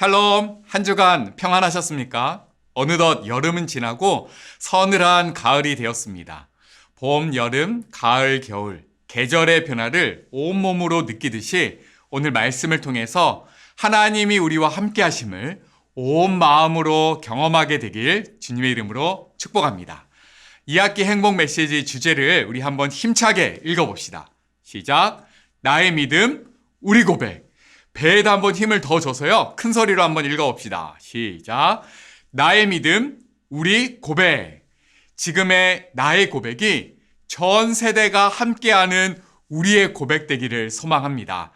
샬롬, 한 주간 평안하셨습니까? 어느덧 여름은 지나고 서늘한 가을이 되었습니다. 봄, 여름, 가을, 겨울, 계절의 변화를 온몸으로 느끼듯이 오늘 말씀을 통해서 하나님이 우리와 함께 하심을 온 마음으로 경험하게 되길 주님의 이름으로 축복합니다. 이 학기 행복 메시지 주제를 우리 한번 힘차게 읽어봅시다. 시작. 나의 믿음, 우리 고백. 배에다 한번 힘을 더 줘서요. 큰 소리로 한번 읽어봅시다. 시작. 나의 믿음, 우리 고백. 지금의 나의 고백이 전 세대가 함께하는 우리의 고백 되기를 소망합니다.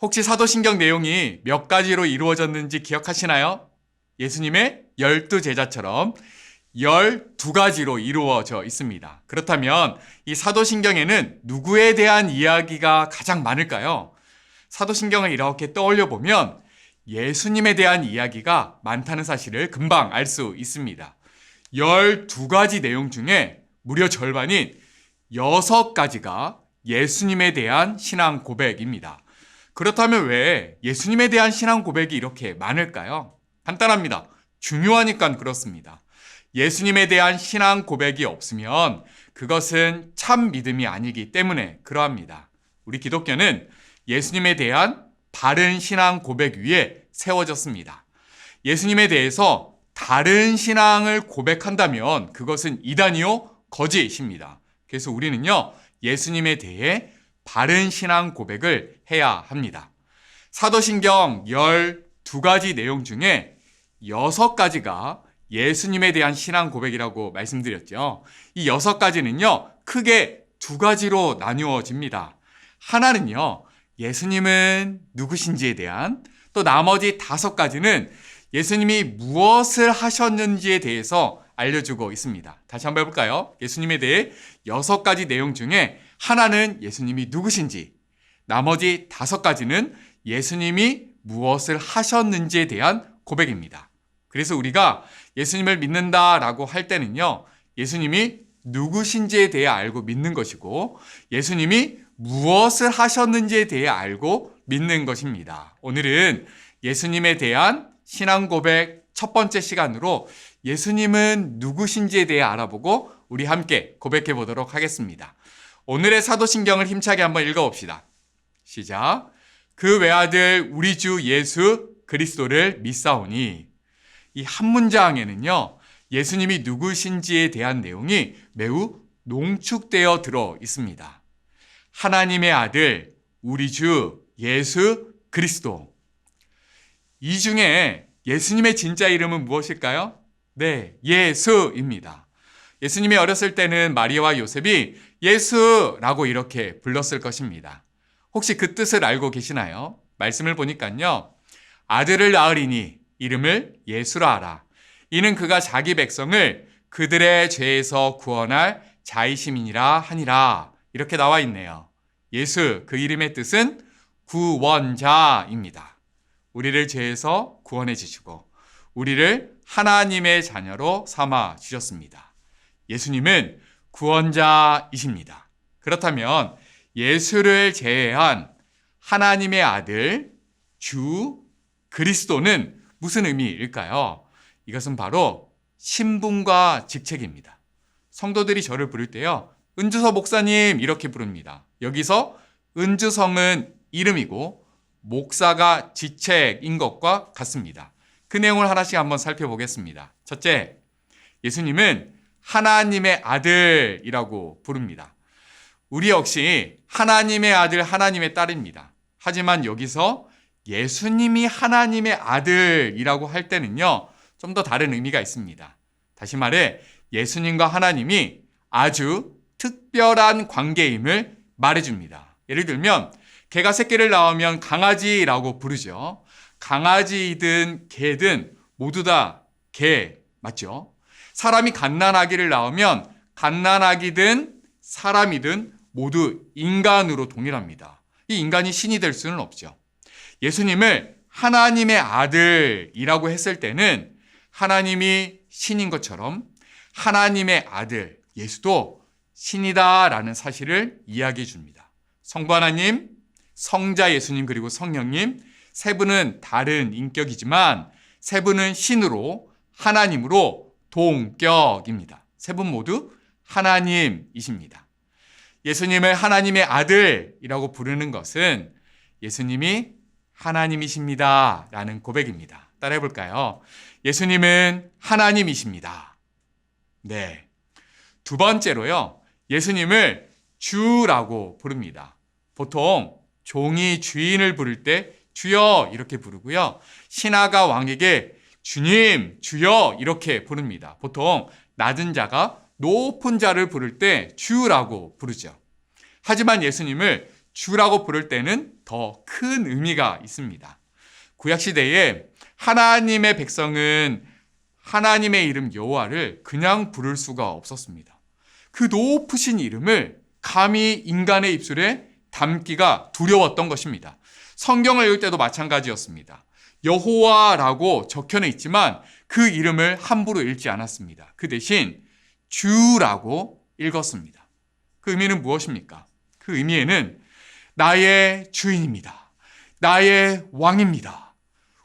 혹시 사도신경 내용이 몇 가지로 이루어졌는지 기억하시나요? 예수님의 열두 제자처럼 열두 가지로 이루어져 있습니다. 그렇다면 이 사도신경에는 누구에 대한 이야기가 가장 많을까요? 사도신경을 이렇게 떠올려 보면 예수님에 대한 이야기가 많다는 사실을 금방 알 수 있습니다. 12가지 내용 중에 무려 절반인 6가지가 예수님에 대한 신앙 고백입니다. 그렇다면 왜 예수님에 대한 신앙 고백이 이렇게 많을까요? 간단합니다. 중요하니까 그렇습니다. 예수님에 대한 신앙 고백이 없으면 그것은 참 믿음이 아니기 때문에 그러합니다. 우리 기독교는 예수님에 대한 바른 신앙 고백 위에 세워졌습니다. 예수님에 대해서 다른 신앙을 고백한다면 그것은 이단이요 거짓입니다. 그래서 우리는요 예수님에 대해 바른 신앙 고백을 해야 합니다. 사도신경 12가지 내용 중에 6가지가 예수님에 대한 신앙 고백이라고 말씀드렸죠. 이 6가지는요 크게 두 가지로 나누어집니다. 하나는요 예수님은 누구신지에 대한 또 나머지 다섯 가지는 예수님이 무엇을 하셨는지에 대해서 알려주고 있습니다. 다시 한번 해볼까요? 예수님에 대해 여섯 가지 내용 중에 하나는 예수님이 누구신지, 나머지 다섯 가지는 예수님이 무엇을 하셨는지에 대한 고백입니다. 그래서 우리가 예수님을 믿는다라고 할 때는요, 예수님이 누구신지에 대해 알고 믿는 것이고, 예수님이 무엇을 하셨는지에 대해 알고 믿는 것입니다. 오늘은 예수님에 대한 신앙 고백 첫 번째 시간으로 예수님은 누구신지에 대해 알아보고 우리 함께 고백해 보도록 하겠습니다. 오늘의 사도신경을 힘차게 한번 읽어 봅시다. 시작. 그 외아들 우리 주 예수 그리스도를 믿사오니 이 한 문장에는요 예수님이 누구신지에 대한 내용이 매우 농축되어 들어 있습니다. 하나님의 아들 우리 주 예수 그리스도 이 중에 예수님의 진짜 이름은 무엇일까요? 네, 예수입니다. 예수님이 어렸을 때는 마리아와 요셉이 예수라고 이렇게 불렀을 것입니다. 혹시 그 뜻을 알고 계시나요? 말씀을 보니까요. 아들을 낳으리니 이름을 예수라 하라. 이는 그가 자기 백성을 그들의 죄에서 구원할 자이심이니라 하니라. 이렇게 나와 있네요. 예수 그 이름의 뜻은 구원자입니다. 우리를 죄에서 구원해 주시고 우리를 하나님의 자녀로 삼아 주셨습니다. 예수님은 구원자이십니다. 그렇다면 예수를 제외한 하나님의 아들 주 그리스도는 무슨 의미일까요? 이것은 바로 신분과 직책입니다. 성도들이 저를 부를 때요. 은주서 목사님 이렇게 부릅니다. 여기서 은주성은 이름이고 목사가 지책인 것과 같습니다. 그 내용을 하나씩 한번 살펴보겠습니다. 첫째, 예수님은 하나님의 아들이라고 부릅니다. 우리 역시 하나님의 아들, 하나님의 딸입니다. 하지만 여기서 예수님이 하나님의 아들이라고 할 때는요, 좀 더 다른 의미가 있습니다. 다시 말해, 예수님과 하나님이 아주 특별한 관계임을 말해줍니다. 예를 들면, 개가 새끼를 낳으면 강아지라고 부르죠. 강아지든 개든 모두 다 개, 맞죠? 사람이 갓난아기를 낳으면 갓난아기든 사람이든 모두 인간으로 동일합니다. 이 인간이 신이 될 수는 없죠. 예수님을 하나님의 아들이라고 했을 때는 하나님이 신인 것처럼 하나님의 아들 예수도 신이다라는 사실을 이야기해 줍니다. 성부 하나님, 성자 예수님 그리고 성령님 세 분은 다른 인격이지만 세 분은 신으로 하나님으로 동격입니다. 세 분 모두 하나님이십니다. 예수님을 하나님의 아들이라고 부르는 것은 예수님이 하나님이십니다. 라는 고백입니다. 따라해 볼까요? 예수님은 하나님이십니다. 네. 두 번째로요. 예수님을 주라고 부릅니다. 보통 종이 주인을 부를 때 주여 이렇게 부르고요. 신하가 왕에게 주님, 주여 이렇게 부릅니다. 보통 낮은 자가 높은 자를 부를 때 주라고 부르죠. 하지만 예수님을 주라고 부를 때는 더 큰 의미가 있습니다. 구약시대에 하나님의 백성은 하나님의 이름 여호와를 그냥 부를 수가 없었습니다. 그 높으신 이름을 감히 인간의 입술에 담기가 두려웠던 것입니다. 성경을 읽을 때도 마찬가지였습니다. 여호와라고 적혀져 있지만 그 이름을 함부로 읽지 않았습니다. 그 대신 주라고 읽었습니다. 그 의미는 무엇입니까? 그 의미에는 나의 주인입니다. 나의 왕입니다.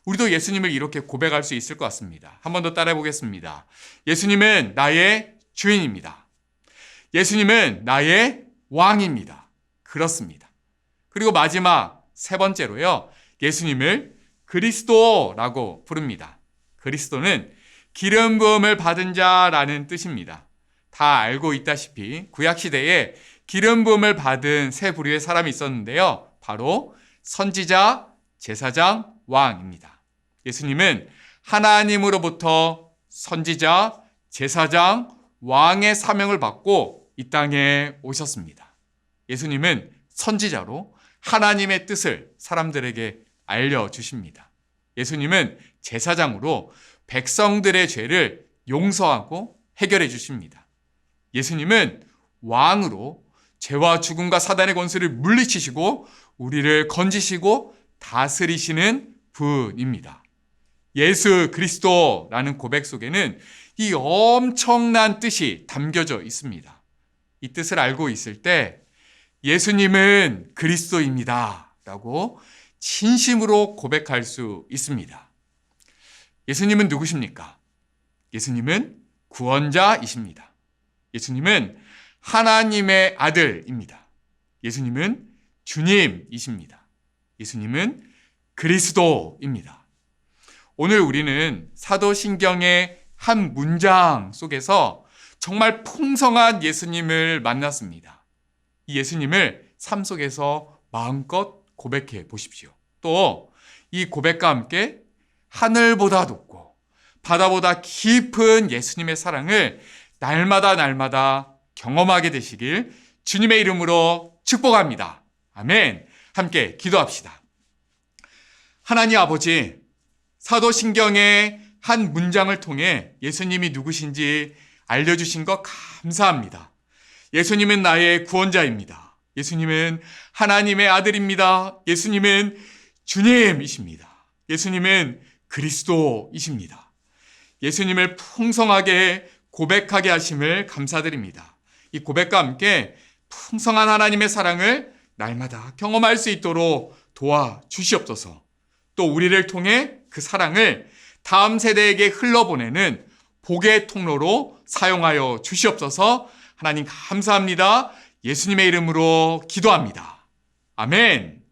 우리도 예수님을 이렇게 고백할 수 있을 것 같습니다. 한 번 더 따라해 보겠습니다. 예수님은 나의 주인입니다. 예수님은 나의 왕입니다. 그렇습니다. 그리고 마지막 세 번째로요. 예수님을 그리스도라고 부릅니다. 그리스도는 기름 부음을 받은 자라는 뜻입니다. 다 알고 있다시피 구약 시대에 기름 부음을 받은 세 부류의 사람이 있었는데요. 바로 선지자, 제사장, 왕입니다. 예수님은 하나님으로부터 선지자, 제사장, 왕의 사명을 받고 이 땅에 오셨습니다. 예수님은 선지자로 하나님의 뜻을 사람들에게 알려주십니다. 예수님은 제사장으로 백성들의 죄를 용서하고 해결해 주십니다. 예수님은 왕으로 죄와 죽음과 사단의 권세를 물리치시고 우리를 건지시고 다스리시는 분입니다. 예수 그리스도라는 고백 속에는 이 엄청난 뜻이 담겨져 있습니다. 이 뜻을 알고 있을 때 예수님은 그리스도입니다. 라고 진심으로 고백할 수 있습니다. 예수님은 누구십니까? 예수님은 구원자이십니다. 예수님은 하나님의 아들입니다. 예수님은 주님이십니다. 예수님은 그리스도입니다. 오늘 우리는 사도신경의 한 문장 속에서 정말 풍성한 예수님을 만났습니다. 이 예수님을 삶 속에서 마음껏 고백해 보십시오. 또 이 고백과 함께 하늘보다 높고 바다보다 깊은 예수님의 사랑을 날마다 날마다 경험하게 되시길 주님의 이름으로 축복합니다. 아멘. 함께 기도합시다. 하나님 아버지, 사도신경의 한 문장을 통해 예수님이 누구신지 알려주신 것 감사합니다. 예수님은 나의 구원자입니다. 예수님은 하나님의 아들입니다. 예수님은 주님이십니다. 예수님은 그리스도이십니다. 예수님을 풍성하게 고백하게 하심을 감사드립니다. 이 고백과 함께 풍성한 하나님의 사랑을 날마다 경험할 수 있도록 도와 주시옵소서. 또 우리를 통해 그 사랑을 다음 세대에게 흘러보내는 복의 통로로 사용하여 주시옵소서. 하나님 감사합니다. 예수님의 이름으로 기도합니다. 아멘.